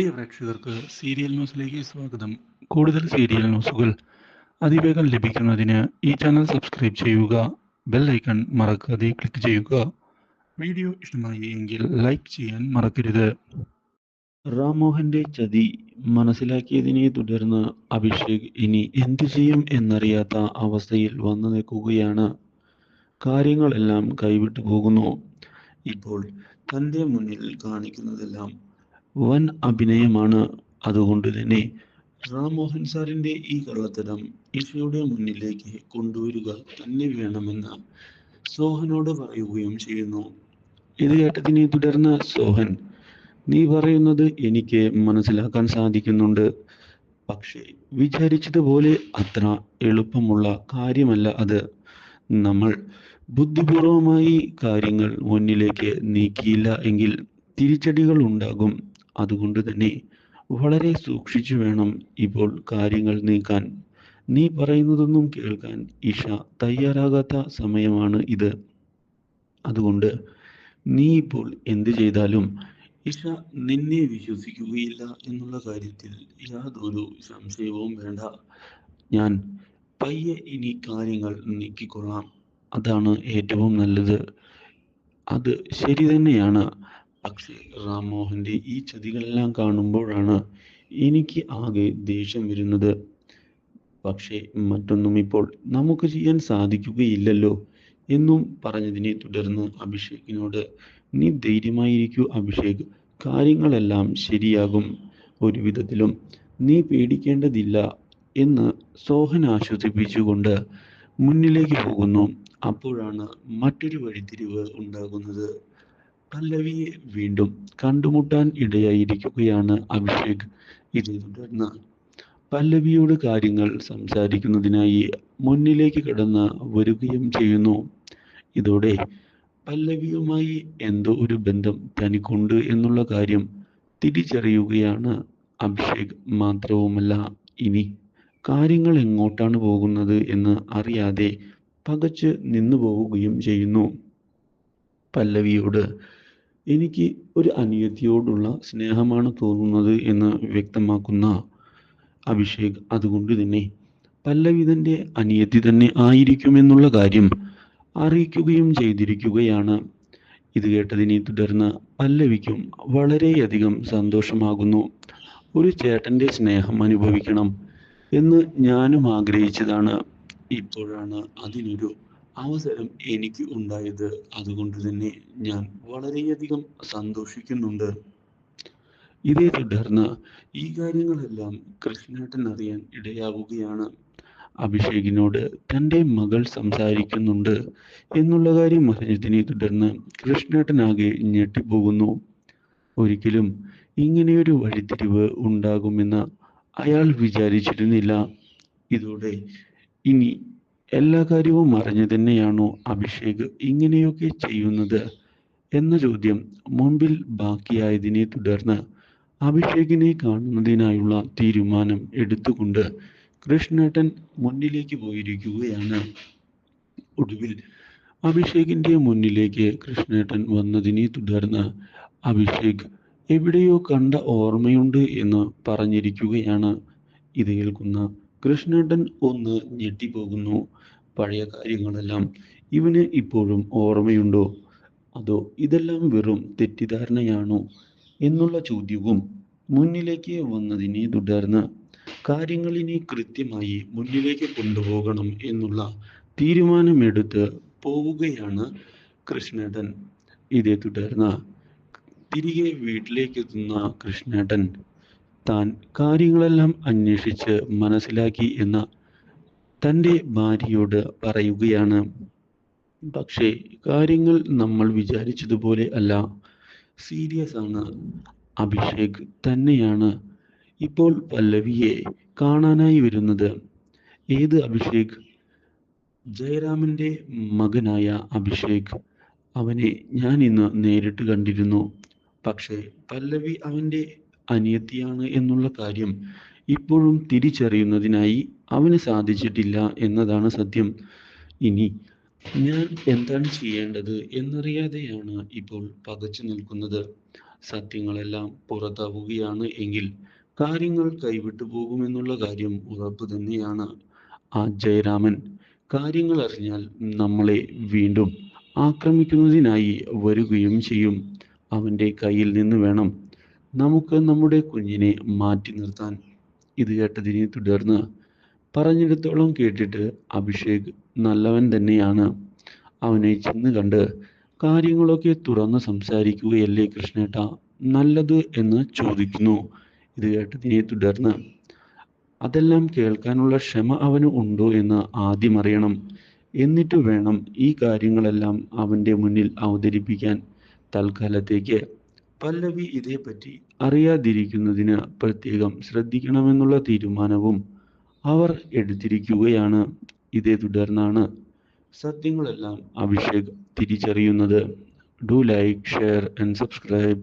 പ്രിയ പ്രേക്ഷകർക്ക് സീരിയൽ ന്യൂസിലേക്ക് സ്വാഗതം. കൂടുതൽ സീരിയൽ ന്യൂസുകൾ അതിവേഗം ലഭിക്കുന്നതിന് ഈ ചാനൽ സബ്സ്ക്രൈബ് ചെയ്യുക ബെൽ ഐക്കൺ മറക്കാതെ ക്ലിക്ക് ചെയ്യുക. വീഡിയോ ഇഷ്ടമായി എങ്കിൽ ലൈക്ക് ചെയ്യാൻ മറക്കരുത്. റാംമോഹന്റെ ചതി മനസ്സിലാക്കിയതിനെ തുടർന്ന് അഭിഷേക് ഇനി എന്തു ചെയ്യും എന്നറിയാത്ത അവസ്ഥയിൽ വന്നു നിൽക്കുകയാണ്. കാര്യങ്ങളെല്ലാം കൈവിട്ടു പോകുന്നു. ഇപ്പോൾ തന്റെ മുന്നിൽ കാണിക്കുന്നതെല്ലാം വൻ അഭിനയമാണ് അതുകൊണ്ട് തന്നെ റാംമോഹൻ സാറിന്റെ ഈ കള്ളത്തരം ഇഷയുടെ മുന്നിലേക്ക് കൊണ്ടുവരിക തന്നെ വേണമെന്ന് സോഹനോട് പറയുകയും ചെയ്യുന്നു. ഇത് കേട്ടതിനെ തുടർന്ന് സോഹൻ നീ പറയുന്നത് എനിക്ക് മനസ്സിലാക്കാൻ സാധിക്കുന്നുണ്ട്. പക്ഷേ വിചാരിച്ചതുപോലെ അത്ര എളുപ്പമുള്ള കാര്യമല്ല അത്. നമ്മൾ ബുദ്ധിപൂർവമായി കാര്യങ്ങൾ മുന്നിലേക്ക് നീക്കിയില്ല എങ്കിൽ തിരിച്ചടികൾ ഉണ്ടാകും. അതുകൊണ്ട് തന്നെ വളരെ സൂക്ഷിച്ചു വേണം ഇപ്പോൾ കാര്യങ്ങൾ നീക്കാൻ. നീ പറയുന്നതൊന്നും കേൾക്കാൻ ഇഷ തയ്യാറാകാത്ത സമയമാണ് ഇത്. അതുകൊണ്ട് നീ ഇപ്പോൾ എന്ത് ചെയ്താലും ഇഷ നിന്നെ വിശ്വസിക്കുകയില്ല എന്നുള്ള കാര്യത്തിൽ യാതൊരു സംശയവും വേണ്ട. ഞാൻ പയ്യെ ഇനി കാര്യങ്ങൾ നീക്കിക്കൊള്ളാം. അതാണ് ഏറ്റവും നല്ലത്. അത് ശരി തന്നെയാണ്. പക്ഷേ റാംമോഹന്റെ ഈ ചതികളെല്ലാം കാണുമ്പോഴാണ് എനിക്ക് ആകെ ദേഷ്യം വരുന്നത്. പക്ഷേ മറ്റൊന്നും ഇപ്പോൾ നമുക്ക് ചെയ്യാൻ സാധിക്കുകയില്ലല്ലോ എന്നും പറഞ്ഞതിനെ തുടർന്ന് അഭിഷേകിനോട് നീ ധൈര്യമായിരിക്കൂ അഭിഷേക് കാര്യങ്ങളെല്ലാം ശരിയാകും. ഒരു വിധത്തിലും നീ പേടിക്കേണ്ടതില്ല എന്ന് സോഹൻ ആശ്വസിപ്പിച്ചുകൊണ്ട് മുന്നിലേക്ക് പോകുന്നു. അപ്പോഴാണ് മറ്റൊരു വഴിത്തിരിവ് ഉണ്ടാകുന്നത്. പല്ലവിയെ വീണ്ടും കണ്ടുമുട്ടാൻ ഇടയായിരിക്കുകയാണ് അഭിഷേക്. ഇതേ തുടർന്ന് പല്ലവിയോട് കാര്യങ്ങൾ സംസാരിക്കുന്നതിനായി മുന്നിലേക്ക് കടന്ന് വരികയും ചെയ്യുന്നു. ഇതോടെ പല്ലവിയുമായി എന്തോ ഒരു ബന്ധം തനിക്കുണ്ട് എന്നുള്ള കാര്യം തിരിച്ചറിയുകയാണ് അഭിഷേക് മാത്രവുമല്ല. ഇനി കാര്യങ്ങൾ എങ്ങോട്ടാണ് പോകുന്നത് എന്ന് അറിയാതെ പകച്ച് നിന്നു പോവുകയും ചെയ്യുന്നു. പല്ലവിയോട് എനിക്ക് ഒരു അനിയത്തിയോടുള്ള സ്നേഹമാണ് തോന്നുന്നത് എന്ന് വ്യക്തമാക്കുന്ന അഭിഷേക് അതുകൊണ്ട് തന്നെ പല്ലവി തന്റെ അനിയത്തി തന്നെ ആയിരിക്കുമെന്നുള്ള കാര്യം അറിയിക്കുകയും ചെയ്തിരിക്കുകയാണ്. ഇത് കേട്ടതിനെ തുടർന്ന് പല്ലവിക്കും വളരെയധികം സന്തോഷമാകുന്നു. ഒരു ചേട്ടന്റെ സ്നേഹം അനുഭവിക്കണം എന്ന് ഞാനും ആഗ്രഹിച്ചതാണ്. ഇപ്പോഴാണ് അതിനൊരു അവസരം എനിക്ക് ഉണ്ടായത് അതുകൊണ്ട് തന്നെ ഞാൻ വളരെയധികം സന്തോഷിക്കുന്നുണ്ട്. ഇതേ തുടർന്ന് ഈ കാര്യങ്ങളെല്ലാം കൃഷ്ണേട്ടൻ അറിയാൻ ഇടയാവുകയാണ്. അഭിഷേകിനോട് തന്റെ മകൾ സംസാരിക്കുന്നുണ്ട് എന്നുള്ള കാര്യം അറിഞ്ഞതിനെ തുടർന്ന് കൃഷ്ണേട്ടനാകെ ഞെട്ടിപ്പോകുന്നു. ഒരിക്കലും ഇങ്ങനെയൊരു വഴിത്തിരിവ് ഉണ്ടാകുമെന്ന് അയാൾ വിചാരിച്ചിരുന്നില്ല. ഇതോടെ ഇനി എല്ലാ കാര്യവും അറിഞ്ഞു തന്നെയാണോ അഭിഷേക് ഇങ്ങനെയൊക്കെ ചെയ്യുന്നത്? എന്ന ചോദ്യം മുമ്പിൽ ബാക്കിയായതിനെ തുടർന്ന് അഭിഷേകിനെ കാണുന്നതിനായുള്ള തീരുമാനം എടുത്തുകൊണ്ട് കൃഷ്ണേട്ടൻ മുന്നിലേക്ക് പോയിരിക്കുകയാണ്. ഒടുവിൽ അഭിഷേകിന്റെ മുന്നിലേക്ക് കൃഷ്ണേട്ടൻ വന്നതിനെ തുടർന്ന് അഭിഷേക് എവിടെയോ കണ്ട ഓർമ്മയുണ്ട് എന്ന് പറഞ്ഞിരിക്കുകയാണ്. ഇത് കേൾക്കുന്ന കൃഷ്ണേട്ടൻ ഒന്ന് ഞെട്ടിപ്പോകുന്നു. പഴയ കാര്യങ്ങളെല്ലാം ഇവന് ഇപ്പോഴും ഓർമ്മയുണ്ടോ? അതോ ഇതെല്ലാം വെറും തെറ്റിദ്ധാരണയാണോ? എന്നുള്ള ചോദ്യവും മുന്നിലേക്ക് വന്നതിനെ തുടർന്ന് കാര്യങ്ങളിനെ കൃത്യമായി മുന്നിലേക്ക് കൊണ്ടുപോകണം എന്നുള്ള തീരുമാനമെടുത്ത് പോവുകയാണ് കൃഷ്ണേട്ടൻ. ഇതേ തുടർന്ന് തിരികെ വീട്ടിലേക്ക് എത്തുന്ന താൻ കാര്യങ്ങളെല്ലാം അന്വേഷിച്ച് മനസ്സിലാക്കി എന്ന് തന്റെ ഭാര്യയോട് പറയുകയാണ്. പക്ഷേ കാര്യങ്ങൾ നമ്മൾ വിചാരിച്ചതുപോലെ അല്ല. സീരിയസ് ആണ്. അഭിഷേക് തന്നെയാണ് ഇപ്പോൾ പല്ലവിയെ കാണാനായി വരുന്നത്. ഏത് അഭിഷേക്? ജയറാമിന്റെ മകനായ അഭിഷേക്. അവനെ ഞാൻ ഇന്ന് നേരിട്ട് കണ്ടിരുന്നു. പക്ഷേ പല്ലവി അവന്റെ അനിയത്തിയാണ് എന്നുള്ള കാര്യം ഇപ്പോഴും തിരിച്ചറിയുന്നതിനായി അവന് സാധിച്ചിട്ടില്ല എന്നതാണ് സത്യം. ഇനി ഞാൻ എന്താണ് ചെയ്യേണ്ടത് എന്നറിയാതെയാണ് ഇപ്പോൾ പകച്ചു നിൽക്കുന്നത്. സത്യങ്ങളെല്ലാം പുറത്താവുകയാണ് എങ്കിൽ കാര്യങ്ങൾ കൈവിട്ടു പോകുമെന്നുള്ള കാര്യം ഉറപ്പ് തന്നെയാണ്. ആ ജയരാമൻ കാര്യങ്ങൾ അറിഞ്ഞാൽ നമ്മളെ വീണ്ടും ആക്രമിക്കുന്നതിനായി വരികയും ചെയ്യും. അവന്റെ കയ്യിൽ നിന്ന് വേണം നമുക്ക് നമ്മുടെ കുഞ്ഞിനെ മാറ്റി നിർത്താൻ ഇത് കേട്ടതിനെ തുടർന്ന് പറഞ്ഞിടത്തോളം കേട്ടിട്ട് അഭിഷേക് നല്ലവൻ തന്നെയാണ്. അവനെ ചെന്ന് കണ്ട് കാര്യങ്ങളൊക്കെ തുറന്ന് സംസാരിക്കുകയല്ലേ കൃഷ്ണേട്ട നല്ലത് എന്ന് ചോദിക്കുന്നു. ഇത് കേട്ടതിനെ തുടർന്ന് അതെല്ലാം കേൾക്കാനുള്ള ക്ഷമ അവന് ഉണ്ടോ എന്ന് ആദ്യം അറിയണം. എന്നിട്ട് വേണം ഈ കാര്യങ്ങളെല്ലാം അവന്റെ മുന്നിൽ അവതരിപ്പിക്കാൻ. തൽക്കാലത്തേക്ക് പല്ലവി ഇതേപ്പറ്റി അറിയാതിരിക്കുന്നതിന് പ്രത്യേകം ശ്രദ്ധിക്കണമെന്നുള്ള തീരുമാനവും അവർ എടുത്തിരിക്കുകയാണ്. ഇതേ തുടർന്നാണ് സത്യങ്ങളെല്ലാം അഭിഷേക് തിരിച്ചറിയുന്നത്. Do like share and subscribe